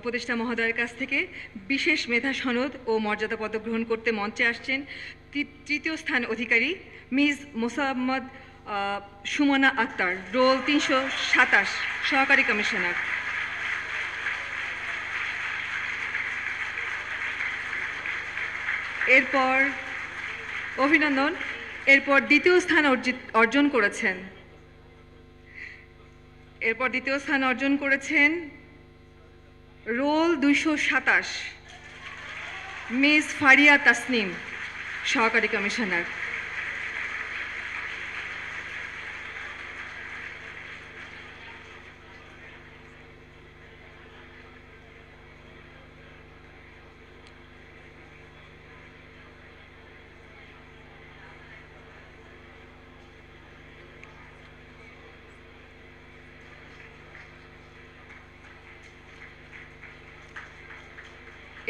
উপদেষ্টা মহোদয়ের কাছ থেকে বিশেষ মেধা সনদ ও মর্যাদা পদক গ্রহণ করতে মঞ্চে আসছেন তৃতীয় স্থান অধিকারী মিস মোসাম্মদ সুমনা আক্তার, রোল তিনশো সাতাশ সহকারী কমিশনার। এরপর অভিনন্দন, এরপর দ্বিতীয় স্থান অর্জন করেছেন। এরপর দ্বিতীয় স্থান অর্জন করেছেন রোল দুইশো সাতাশ। মিস ফারিয়া তাসনিম সহকারী কমিশনার।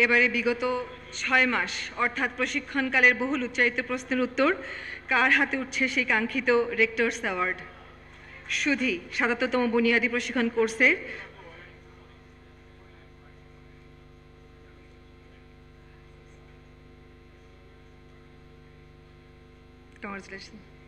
এবারে বিগত ছয় মাস, অর্থাৎ প্রশিক্ষণকালের বহুল উচ্চারিত প্রশ্নের উত্তর কার হাতে উঠছে সেই কাঙ্ক্ষিত রেক্টর্স অ্যাওয়ার্ড সুধি, সাতাত্তরতম বুনিয়াদী প্রশিক্ষণ কোর্সের Congratulations.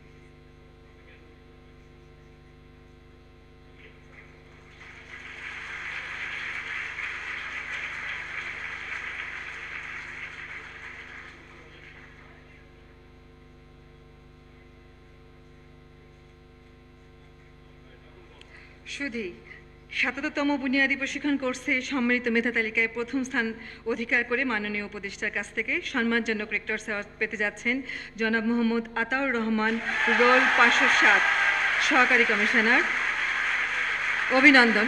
সুধি সাতাত্তরতম বুনিয়াদী প্রশিক্ষণ কোর্সে সম্মিলিত মেধা তালিকায় প্রথম স্থান অধিকার করে মাননীয় উপদেষ্টার কাছ থেকে সম্মানজনক রেক্টর অ্যাওয়ার্ড পেতে যাচ্ছেন জনাব মোহাম্মদ আতাউর রহমান, রোল পাঁচশো সাত সহকারী কমিশনার। অভিনন্দন।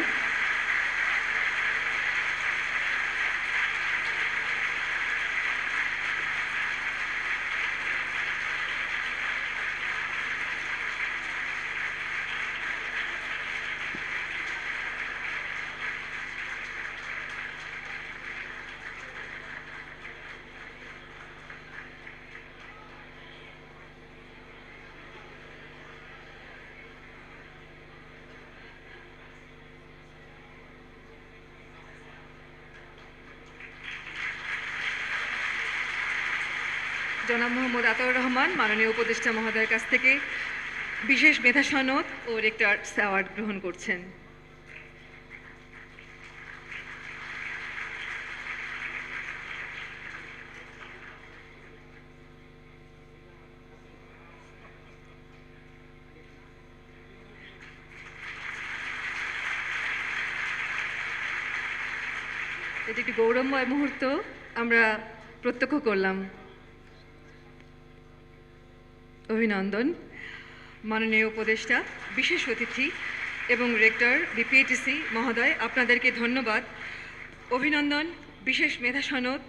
জনাব মোহাম্মদ আতাউর রহমান, মাননীয় উপদেষ্টা মহোদয়ের কাছ থেকে বিশেষ মেধা সনদ ও রেক্টরস অ্যাওয়ার্ড গ্রহণ করছেন। এটি একটি গৌরবময় মুহূর্ত, আমরা প্রত্যক্ষ করলাম। অভিনন্দন। মাননীয় উপদেষ্টা, বিশেষ অতিথি এবং রেক্টর বিপিএটিসি মহোদয়, আপনাদেরকে ধন্যবাদ। অভিনন্দন, বিশেষ মেধা সনদ